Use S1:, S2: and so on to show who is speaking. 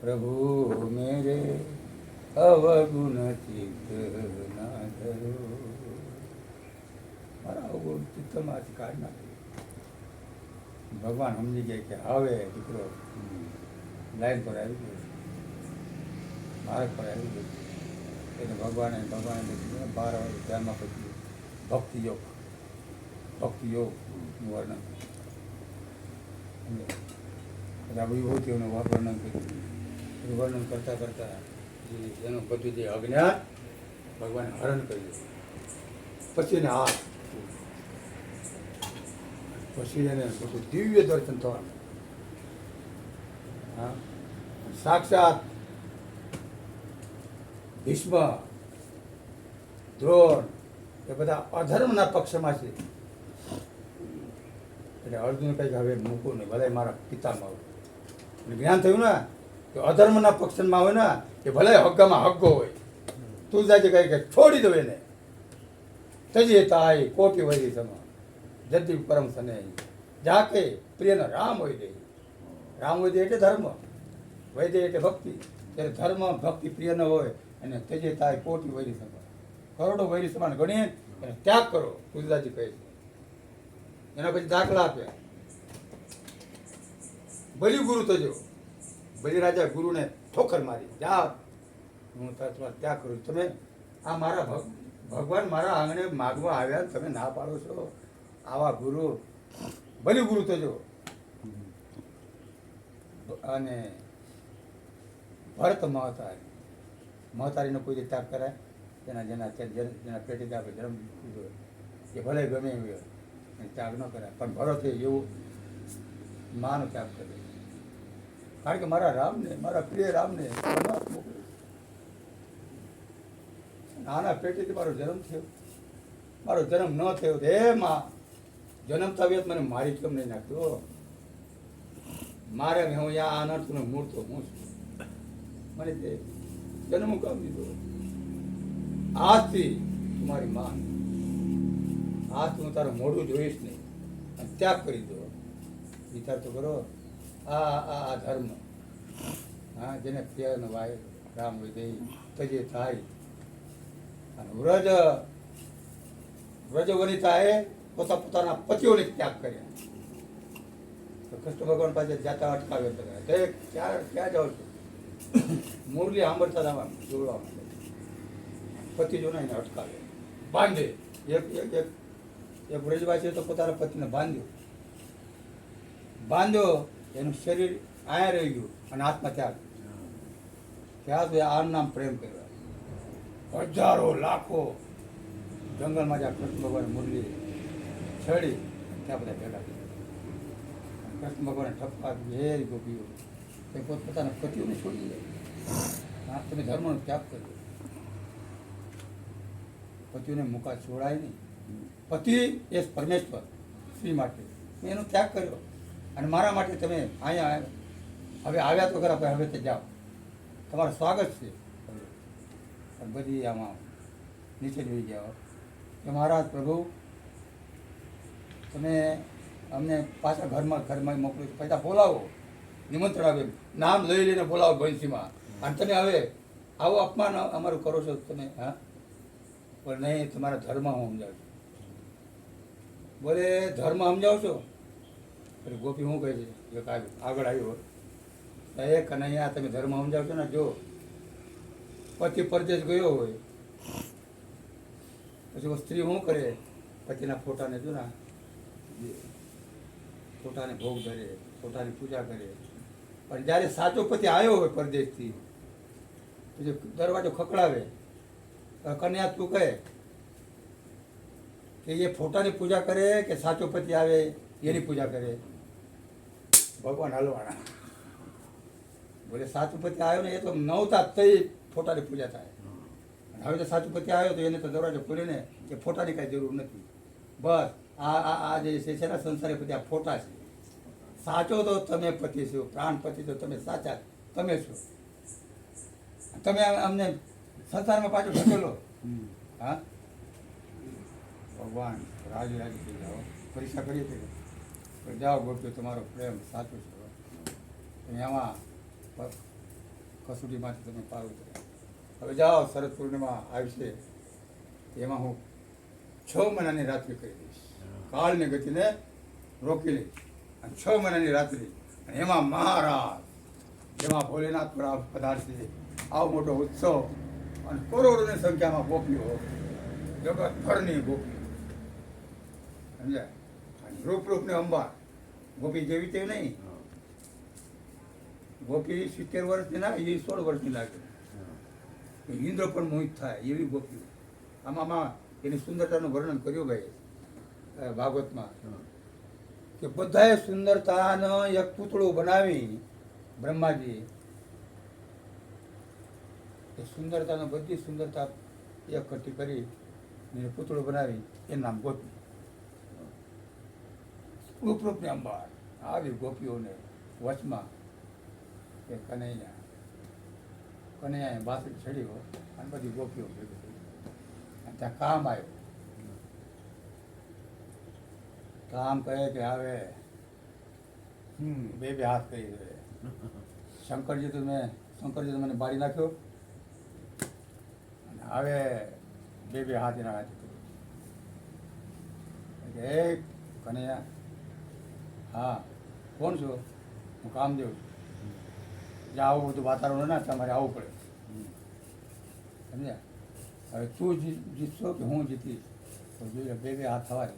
S1: પ્રભુ, મેરે અવગુણ ચિત્ત ના મારા અવગુણ કાઢી નાખ્યું ભગવાન સમજી ગયા કે હવે દીકરો લાઈન પર આવી ગયો. માર્ગ પર આવી ગયો. એટલે ભગવાને ભગવાને બાર વાગે ધ્યાનમાં પછી ભક્તિ યોગ ભક્તિ યોગનું વર્ણન સમજ્યા? બધા વિભૂતિઓનું વર્ણન કર્યું વર્ણન કરતાં કરતાં એનું બધું જે અજ્ઞાન ભગવાને હરણ કર્યું. પછી એને હાથ પછી એને બધું દિવ્ય દર્શન થવાનું. હા? સાક્ષાત ભીષ્મ, દ્રોણ એ બધા અધર્મના પક્ષમાં છે. એટલે અર્જુન કહે કે હવે મૂકું નહીં ભલે મારા પિતામાં જ્ઞાન થયું ને અધર્મના પક્ષમાં હોય ને કે ભલે હગ્ગામાં હગ્ગો હોય તું કહે કે છોડી દો એને. તજીએ તાય કોટી વૈરી સમા જતી પરમ સને જાકે પ્રિયનો રામ હોય દે. રામ હોય દે એટલે ધર્મ. વૈદે એટલે ભક્તિ. ત્યારે ધર્મ, ભક્તિ પ્રિય ન હોય અને તજે તાય કોટી વૈરી સમાન કરોડો વૈરી સમાન ગણીએ અને ત્યાગ કરો તુલદાજી કહે છે. એના પછી દાખલા આપ્યા. બલિ ગુરુ તજો. બલિ રાજા ગુરુને ઠોકર મારી. જા હું તાર તમારે ત્યાગ કરું. તમે આ મારા ભગ- ભગવાન મારા આંગણે માગવા આવ્યા તમે ના પાડો છો. આવા ગુરુ બલિ ગુરુ થજો અને ભરત મહતારી. મહતારીનો કોઈ ત્યાગ કરાય? તેના જેના જેના પેટી આપણે જન્મ હોય, એ ભલે ગમે એવું ત્યાગ ન કરાય. પણ ભરતે એવું માનો ત્યાગ કર્યો કારણ કે મારા રામને, મારા પ્રિય રામને વનવાસ મોકલ્યો. આના પેટીથી મારો જન્મ થયો. મારો જન્મ ન થયો હે માં જન્મ થયો મને મારી કેમ નહીં નાખ્યો. મારે હું અહીંયા અનર્થનો મૂળ તો હું છું. મને તે જન્મ કામ દીધો. આજથી તું મારી માં આજથી હું તારું મોઢું જોઈશ નહીં. ત્યાગ કરી દો. વિચાર તો કરો. આ આ ધર્મ. હા જેને પ્રિય ન વાય, રામ વિદય તજે થાય. અને વ્રજ વ્રજ વનિતાએ પોતા પોતાના પતિઓને ત્યાગ કર્યા તો કૃષ્ણ ભગવાન પાસે જાતા અટકાવ્યો તો તે ક્યાં ક્યાં જાઓ છો? મુરલી સાંભળતા જવા જોડવા માટે. પતિ જોને એને અટકાવ્યો બાંધે. એક એક એક એક વ્રજવાસીએ તો પોતાના પતિને બાંધ્યો. બાંધ્યો એનું શરીર આયા રહી ગયું અને આત્મા ત્યાગ ત્યાં સુધી આ નામ પ્રેમ કર્યો. હજારો, લાખો જંગલમાં જ્યાં કૃષ્ણ ભગવાન મુરલી છડી ત્યાં બધા ભેગા થયા. કૃષ્ણ ભગવાને ઠપકા હે ગોપીઓ. તે પોતપોતાના પતિઓને છોડી દે તમે ધર્મનો ત્યાગ કર્યો. પતિઓને મુકા છોડાય નહીં. પતિ એ પરમેશ્વર શ્રી માટે. મેં એનો ત્યાગ કર્યો. અને મારા માટે તમે અહીંયા હવે આવ્યા તો ખરા હવે તે જાઓ. તમારું સ્વાગત છે. બધી આમાં નીચે જોઈ જાઓ કે મહારાજ પ્રભુ, તમે અમને પાછા ઘરમાં ઘરમાં મોકલો. પૈસા બોલાવો. નિમંત્રણ આવે નામ લઈ લઈને બોલાવો ભવિષ્યમાં અને તમે હવે આવો અપમાન અમારું કરો છો તમે, હા? પણ નહીં, તમારા ધર્મ હું સમજાવું છું. બોલે ધર્મ સમજાવો છો એટલે ગોપી શું કહે છે? એક આવ્યો આગળ આવ્યો. અને અહીંયા તમે ધર્મ સમજાવો છો ને, જો. પતિ પરદેશ ગયો હોય, પછી સ્ત્રી શું કરે? પતિના ફોટાને જો ના ફોટાને ભોગ ધરે, ફોટાની પૂજા કરે. પણ જ્યારે સાચો પતિ આવ્યો હોય પરદેશથી, પછી દરવાજો ખકડાવે કન્યા તું કહે કે એ ફોટાની પૂજા કરે કે સાચો પતિ આવે? એની પૂજા કરે ભગવાન હલવાણા બોલે, સાચુપતિ આવ્યો ને એ તો નવતા તઈ ફોટાની પૂજા થાય. હવે તો સાચુપતિ આવ્યો તો એને તો દરવાજો ખોલીને કે ફોટાની કાંઈ જરૂર નથી. બસ, આ આ આ જે છે ને સંસારે પતિ આ ફોટા છે. સાચો તો તમે પતિ છો પ્રાણ પતિ તો તમે સાચા તમે છો. તમે અમને સંસારમાં પાછો ઢકેલો હા? ભગવાન, રાજ રાજ પરીક્ષા કરીએ છીએ જાઓ ગોપ્યો તમારો પ્રેમ સાચો છે. અને એમાં કસોટીમાંથી તમે પાર ઉતર્યા. હવે જાઓ, શરદ પૂર્ણિમા આવશે. એમાં હું છ મહિનાની રાત્રિ કરી દઈશ. કાળની ગતિને રોકી લઈશ અને છ મહિનાની રાત્રિ. અને એમાં મહારાજ, જેમાં ભોલેનાથ પર પધારશે આવો મોટો ઉત્સવ. અને કરોડોની સંખ્યામાં ગોપીઓ, જગતભરની ગોપીઓ. સમજ્યા? અને રૂપરૂપને અંબા ગોપી જેવી તે નહીં. ગોપી સિત્તેર વર્ષની ના, એ સોળ વર્ષની લાગે. ઇન્દ્ર પણ મોહિત થાય એવી ગોપીઓ આમાં એની સુંદરતાનું વર્ણન કર્યું ભાઈ ભાગવતમાં. કે બધાએ સુંદરતાનો એક પૂતળું બનાવી બ્રહ્માજી. એ સુંદરતાનો બધી સુંદરતા એક કરતી કરી પૂતળું બનાવી, એ નામ ગોપી. રૂપ રૂપની અંબાર આવી ગોપીઓને વચમાં એ કનૈયા કનૈયાએ બાસરી ચડ્યો અને બધી ગોપીઓ ભેગી થઈ. અને ત્યાં કામ આવ્યો. કામ કહે કે આવે બે બે હાથ કરી દે. શંકરજી તો મેં, શંકરજી તો મને બાળી નાખ્યો. અને હવે બે બે હાથ એના હાથ કર્યો. કનૈયા હા, કોણ છો? હું કામદેવ છું. જ્યાં આવું બધું વાતાવરણ ના તમારે આવવું પડે. સમજ્યા? હવે તું જીતશો કે હું જીતીશ? તો જોઈએ, બે બે હાથ થવાય.